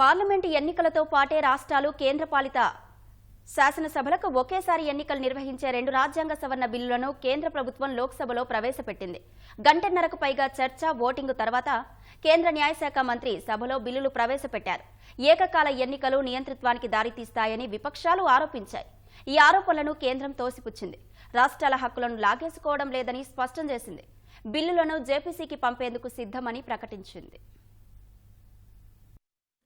Parliament ఎన్నికలతో పాటే రాష్ట్రాలు కేంద్రపాలిత శాసనసభలకు ఒకేసారి ఎన్నికలు నిర్వహించే రెండు రాజ్యాంగ సవరణ బిల్లులను కేంద్ర ప్రభుత్వం లోక్సభలో ప్రవేశపెట్టింది. గంటన్నరకు పైగా చర్చ ఓటింగు తర్వాత కేంద్ర న్యాయశాఖ మంత్రి సభలో బిల్లులు ప్రవేశపెట్టారు. ఏకకాల ఎన్నికలు నియంతృత్వానికి దారితీస్తాయని విపక్షాలు ఆరోపించాయి. ఈ ఆరోపణలను కేంద్రం తోసిపుచ్చింది. రాష్ట్రాల హక్కులను లాగేసుకోవడం లేదని స్పష్టం చేసింది. బిల్లులను జేపీసీకి పంపేందుకు సిద్ధమని ప్రకటించింది.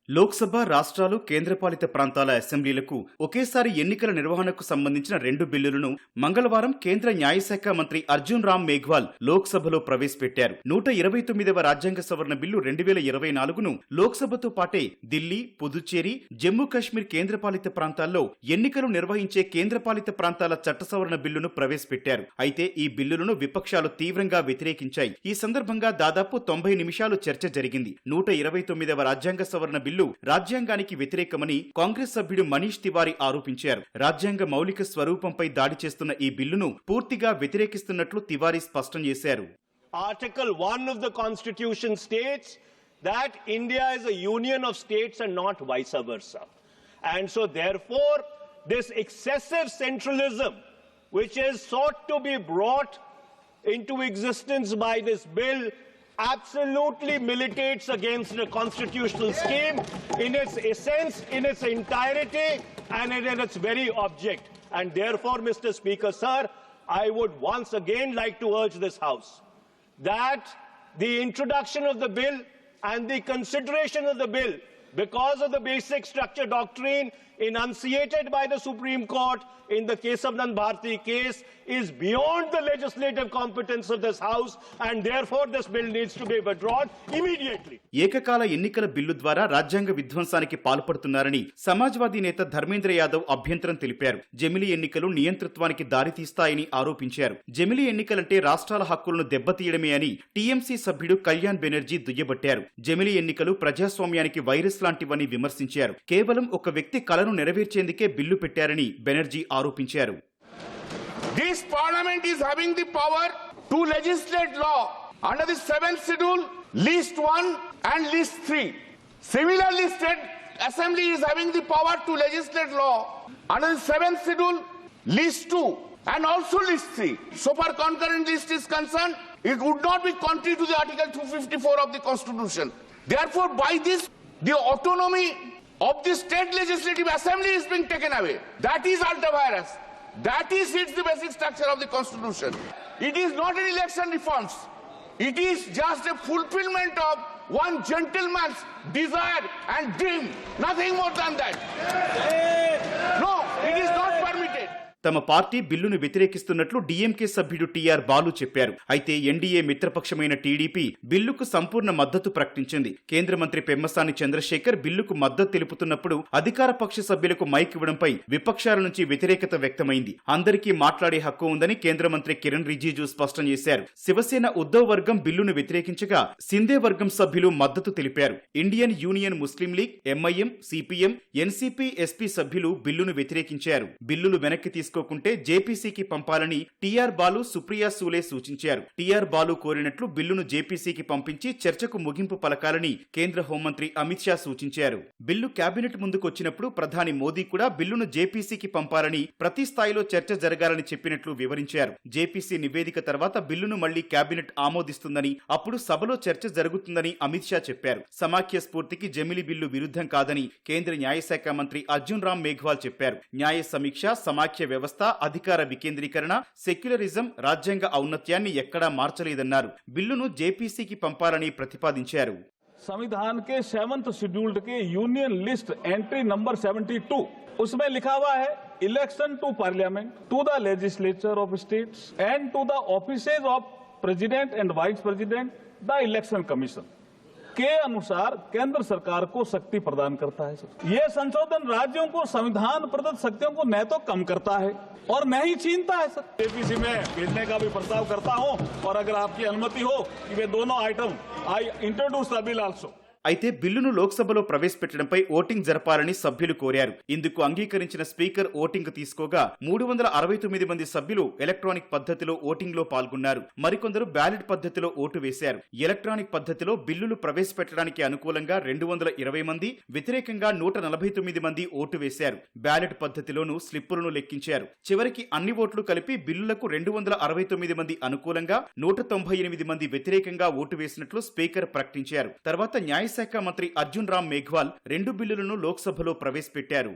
లోక్సభ రాష్ట్రాలు కేంద్రపాలిత ప్రాంతాల అసెంబ్లీలకు ఒకేసారి ఎన్నికల నిర్వహణకు సంబంధించిన రెండు బిల్లులను మంగళవారం కేంద్ర న్యాయశాఖ మంత్రి అర్జున్ రామ్ మేఘ్వాల్ లోక్సభలో ప్రవేశపెట్టారు. నూట ఇరవై తొమ్మిదవ రాజ్యాంగ సవరణ బిల్లు రెండు వేల ఇరవై నాలుగును లోక్సభతో పాటే ఢిల్లీ పుదుచ్చేరి జమ్మూ కాశ్మీర్ కేంద్రపాలిత ప్రాంతాల్లో ఎన్నికలు నిర్వహించే కేంద్రపాలిత ప్రాంతాల చట్ట సవరణ బిల్లును ప్రవేశపెట్టారు. అయితే ఈ బిల్లులను విపక్షాలు తీవ్రంగా వ్యతిరేకించాయి. ఈ సందర్భంగా దాదాపు తొంభై నిమిషాలు చర్చ జరిగింది. నూట ఇరవై తొమ్మిదవ రాజ్యాంగ సవరణ బిల్లు బిల్లు రాజ్యాంగానికి వ్యతిరేకమని కాంగ్రెస్ సభ్యుడు మనీష్ తివారి ఆరోపించారు. రాజ్యాంగ మౌలిక స్వరూపంపై దాడి చేస్తున్న ఈ బిల్లును పూర్తిగా వ్యతిరేకిస్తున్నట్లు తివారి స్పష్టం చేశారు. Article one of the constitution states that India is union of states and not vice versa and centralism which bill absolutely militates against the constitutional scheme in its essence, in its entirety, and in its very object. And therefore, Mr. Speaker, sir, I would once again like to urge this House that the introduction of the bill and the consideration of the bill, because of the basic structure doctrine enunciated by the Supreme Court in the case of Nan Bharti case, is beyond the legislative competence of this House, and therefore this bill needs to be withdrawn immediately. ఏకకాల ఎన్నికల bill ద్వారా రాజ్యాంగ విధ్వంసానికి పాల్పడుతున్నారని సమాజ్వాదీ నేత ధర్మేంద్ర యాదవ్ అభ్యంతరం తెలిపారు జమిలీ ఎన్నికలు నియంతృత్వానికి దారితీస్తాయని ఆరోపించారు జమిలీ ఎన్నికలంటే రాష్ట్రాల హక్కులను దెబ్బతీయడమే అని టీఎంసీ సభ్యుడు కళ్యాణ్ బెనర్జీ దుయ్యబట్టారు జమిలీ ఎన్నికలు ప్రజాస్వామ్యానికి వైరస్ లాంటివని విమర్శించారు. కేవలం ఒక వ్యక్తి కలను నెరవేర్చేందుకే బిల్లు పెట్టారని బెనర్జీ ఆరోపించారు. This parliament is power to two and also list three country four of the autonomy of the state legislative assembly is being taken away. That is ultra virus. That is it's the basic structure of the constitution. It is not an election reforms. It is just a fulfillment of one gentleman's desire and dream. Nothing more than that. No, it is not. తమ పార్టీ బిల్లును వ్యతిరేకిస్తున్నట్లు DMK సభ్యుడు T R Balu చెప్పారు. అయితే NDA మిత్రపక్షమైన TDP బిల్లుకు సంపూర్ణ మద్దతు ప్రకటించింది. కేంద్ర మంత్రి పెమ్మసాని చంద్రశేఖర్ బిల్లుకు మద్దతు తెలుపుతున్నప్పుడు అధికార పక్ష సభ్యులకు మైక్ ఇవ్వడంపై విపక్షాల నుంచి వ్యతిరేకత వ్యక్తమైంది. అందరికీ మాట్లాడే హక్కు ఉందని కేంద్ర మంత్రి కిరణ్ రిజిజు స్పష్టం చేశారు. శివసేన ఉద్దవ్ వర్గం బిల్లును వ్యతిరేకించగా సిందే వర్గం సభ్యులు మద్దతు తెలిపారు. Indian Union Muslim League MIM CPM NCP SP సభ్యులు బిల్లును వ్యతిరేకించారు. బిల్లులు వెనక్కి తీసుకోకుంటే జేపీసీకి పంపాలని టీఆర్ బాలు సుప్రియా సూలే సూచించారు. టీఆర్ బాలు కోరినట్లు బిల్లును జేపీసీకి పంపించి చర్చకు ముగింపు పలకాలని కేంద్ర హోంమంత్రి అమిత్ షా సూచించారు. బిల్లు కేబినెట్ ముందుకు వచ్చినప్పుడు ప్రధాని మోదీ కూడా బిల్లును జేపీసీకి పంపాలని ప్రతి స్థాయిలో చర్చ జరగాలని చెప్పినట్లు వివరించారు. జేపీసీ నివేదిక తర్వాత బిల్లును మళ్ళీ కేబినెట్ ఆమోదిస్తుందని అప్పుడు సభలో చర్చ జరుగుతుందని అమిత్ షా చెప్పారు. సమాఖ్య స్ఫూర్తికి జమిలి బిల్లు విరుద్ధం కాదని కేంద్ర న్యాయశాఖ మంత్రి అర్జున్ రామ్ మేఘ్వాల్ చెప్పారు. న్యాయ సమీక్ష సమాఖ్య వ్యవస్థ అధికార వికేంద్రీకరణ సెక్యులరిజం రాజ్యాంగ ఔన్నత్యాన్ని ఎక్కడా మార్చలేదన్నారు బిల్లును జేపీసీకి పంపాలని ప్రతిపాదించారు संविधान के सेवंथ शेड्यूल्ड के यूनियन लिस्ट एंट्री नंबर 72 उसमें लिखा हुआ है election to parliament to the legislature of states and to the offices of president and vice president the election commission के अनुसार केंद्र सरकार को शक्ति प्रदान करता है। ये संशोधन राज्यों को संविधान प्रदत्त शक्तियों को न तो कम करता है और न ही छीनता है सर एपीसी में भेजने का भी प्रस्ताव करता हूँ और अगर आपकी अनुमति हो कि वे दोनों item I introduce the bill also అయితే బిల్లును లోక్సభలో ప్రవేశపెట్టడంపై ఓటింగ్ జరపాలని సభ్యులు కోరారు. ఇందుకు అంగీకరించిన స్పీకర్ ఓటింగ్ తీసుకోగా మూడు వందల అరవై తొమ్మిది మంది సభ్యులు ఎలక్ట్రానిక్ పద్ధతిలో ఓటింగ్లో పాల్గొన్నారు. మరికొందరు బ్యాలెట్ పద్ధతిలో ఓటు వేశారు. ఎలక్ట్రానిక్ పద్ధతిలో బిల్లులు ప్రవేశపెట్టడానికి అనుకూలంగా రెండు వందల ఇరవై మంది వ్యతిరేకంగా నూట నలభై తొమ్మిది మంది ఓటు వేశారు. బ్యాలెట్ పద్ధతిలోనూ స్లిప్పులను లెక్కించారు. చివరికి అన్ని ఓట్లు కలిపి బిల్లులకు రెండు వందల అరవై తొమ్మిది మంది అనుకూలంగా నూట తొంభై ఎనిమిది మంది వ్యతిరేకంగా ఓటు వేసినట్లు స్పీకర్ ప్రకటించారు. తర్వాత న్యాయ న్యాయశాఖ మంత్రి అర్జున్ రామ్ మేఘ్వాల్ రెండు బిల్లులను లోక్సభలో ప్రవేశపెట్టారు.